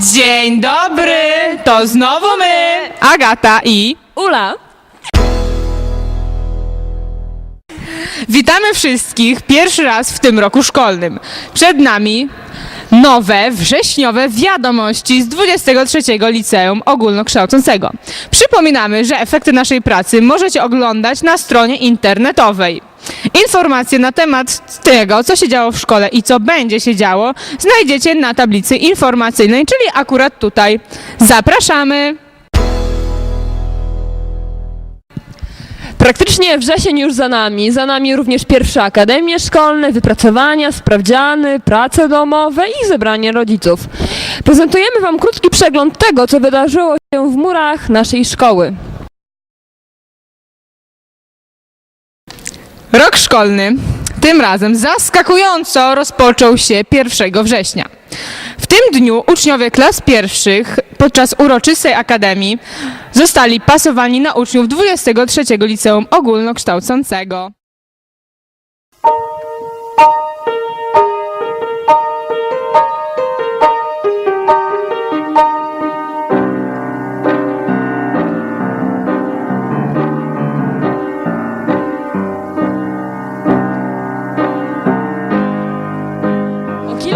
Dzień dobry, to znowu my, Agata i Ula! witamy wszystkich pierwszy raz w tym roku szkolnym. Przed nami nowe, wrześniowe wiadomości z 23 Liceum Ogólnokształcącego. Przypominamy, że efekty naszej pracy możecie oglądać na stronie internetowej. Informacje na temat tego, co się działo w szkole i co będzie się działo, znajdziecie na tablicy informacyjnej, czyli akurat tutaj. Zapraszamy! Praktycznie wrzesień już za nami. Za nami również pierwsze akademie szkolne, wypracowania, sprawdziany, prace domowe i zebranie rodziców. Prezentujemy Wam krótki przegląd tego, co wydarzyło się w murach naszej szkoły. Rok szkolny tym razem zaskakująco rozpoczął się 1 września. W tym dniu uczniowie klas pierwszych podczas uroczystej akademii zostali pasowani na uczniów 23 Liceum Ogólnokształcącego.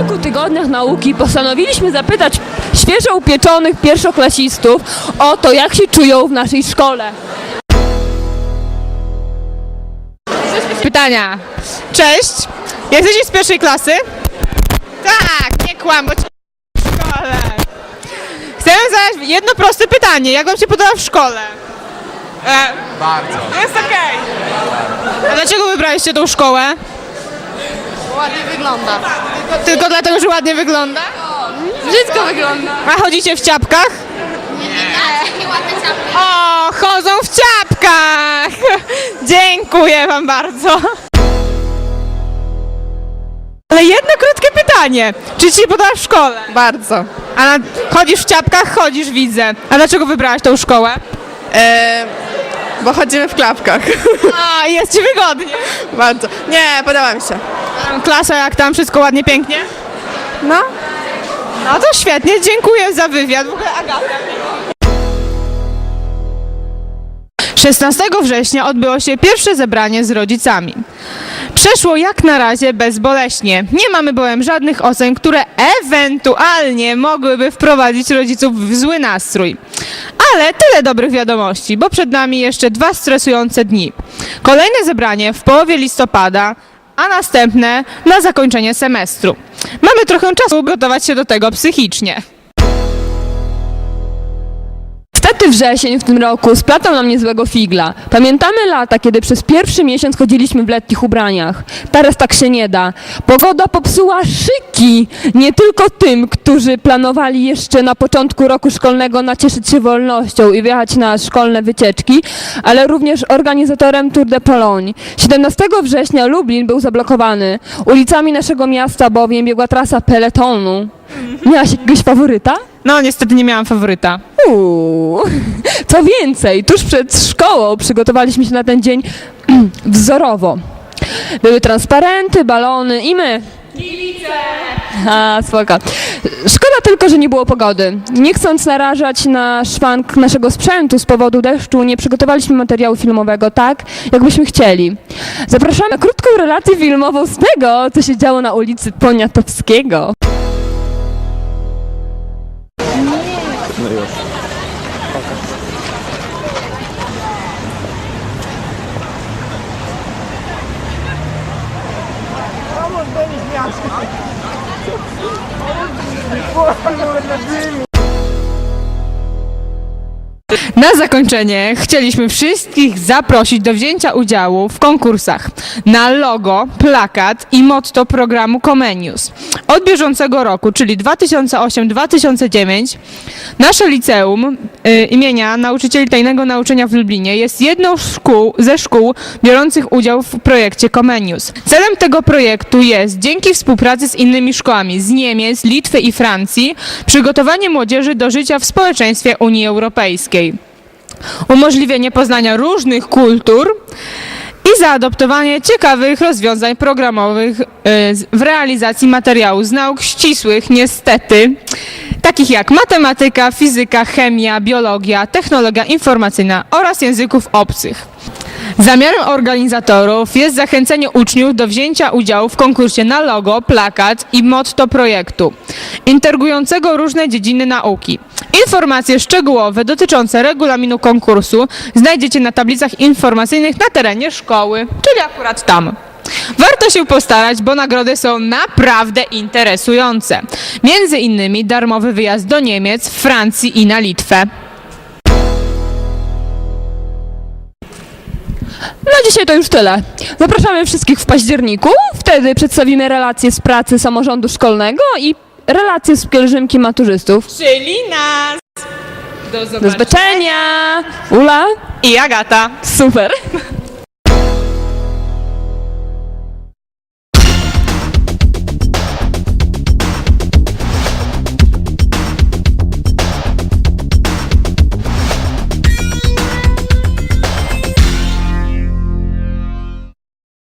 Kilku tygodniach nauki postanowiliśmy zapytać świeżo upieczonych pierwszoklasistów o to, jak się czują w naszej szkole. Pytania. Cześć. Jesteście z pierwszej klasy? Tak, nie kłam, bo cię w szkole. Chcę zadać jedno proste pytanie. Jak wam się podoba w szkole? E, Bardzo. jest okej. A dlaczego wybraliście tą szkołę? Ładnie wygląda. Tylko dlatego, że ładnie wygląda? Wszystko wygląda. A chodzicie w ciapkach? Nie, ładne czapki. O, chodzą w ciapkach! Dziękuję wam bardzo. Ale jedno krótkie pytanie. Czy ci się podoba w szkole? Bardzo. A na, chodzisz w ciapkach? Chodzisz, widzę. A dlaczego wybrałaś tą szkołę? E, bo chodzimy w klapkach. A, jest ci wygodnie. Bardzo. Nie, podoba mi się. Klasa jak tam? Wszystko ładnie, pięknie? No. No to świetnie, dziękuję za wywiad. W ogóle Agata. 16 września odbyło się pierwsze zebranie z rodzicami. Przeszło jak na razie bezboleśnie. Nie mamy bowiem żadnych ocen, które ewentualnie mogłyby wprowadzić rodziców w zły nastrój. Ale tyle dobrych wiadomości, bo przed nami jeszcze dwa stresujące dni. Kolejne zebranie w połowie listopada, a następne na zakończenie semestru. Mamy trochę czasu gotować się do tego psychicznie. Niestety wrzesień w tym roku splatał nam niezłego figla. Pamiętamy lata, kiedy przez pierwszy miesiąc chodziliśmy w letnich ubraniach. Teraz tak się nie da. Pogoda popsuła szyki nie tylko tym, którzy planowali jeszcze na początku roku szkolnego nacieszyć się wolnością i wyjechać na szkolne wycieczki, ale również organizatorem Tour de Pologne. 17 września Lublin był zablokowany. Ulicami naszego miasta bowiem biegła trasa peletonu. Miałaś jakiegoś faworyta? No, niestety nie miałam faworyta. Uuu. Co więcej, tuż przed szkołą przygotowaliśmy się na ten dzień wzorowo. Były transparenty, balony i my. Kibice! A, spoko. Szkoda tylko, że nie było pogody. Nie chcąc narażać na szwank naszego sprzętu z powodu deszczu, nie przygotowaliśmy materiału filmowego tak, jakbyśmy chcieli. Zapraszamy na krótką relację filmową z tego, co się działo na ulicy Poniatowskiego. узнаешь. Пока. Thank you. Na zakończenie chcieliśmy wszystkich zaprosić do wzięcia udziału w konkursach na logo, plakat i motto programu Comenius. Od bieżącego roku, czyli 2008-2009, nasze liceum y, imienia nauczycieli tajnego nauczenia w Lublinie jest jedną szkół, ze szkół biorących udział w projekcie Comenius. Celem tego projektu jest dzięki współpracy z innymi szkołami z Niemiec, Litwy i Francji przygotowanie młodzieży do życia w społeczeństwie Unii Europejskiej umożliwienie poznania różnych kultur i zaadoptowanie ciekawych rozwiązań programowych y, w realizacji materiałów z nauk ścisłych, niestety, takich jak matematyka, fizyka, chemia, biologia, technologia informacyjna oraz języków obcych. Zamiarem organizatorów jest zachęcenie uczniów do wzięcia udziału w konkursie na logo, plakat i motto projektu, integrującego różne dziedziny nauki. Informacje szczegółowe dotyczące regulaminu konkursu znajdziecie na tablicach informacyjnych na terenie szkoły, czyli akurat tam. Warto się postarać, bo nagrody są naprawdę interesujące. Między innymi darmowy wyjazd do Niemiec, Francji i na Litwę. Dzisiaj to już tyle. Zapraszamy wszystkich w październiku. Wtedy przedstawimy relacje z pracy samorządu szkolnego i relacje z pielgrzymki maturzystów. Czyli nas! Do Do zobaczenia! Ula? I Agata. Super!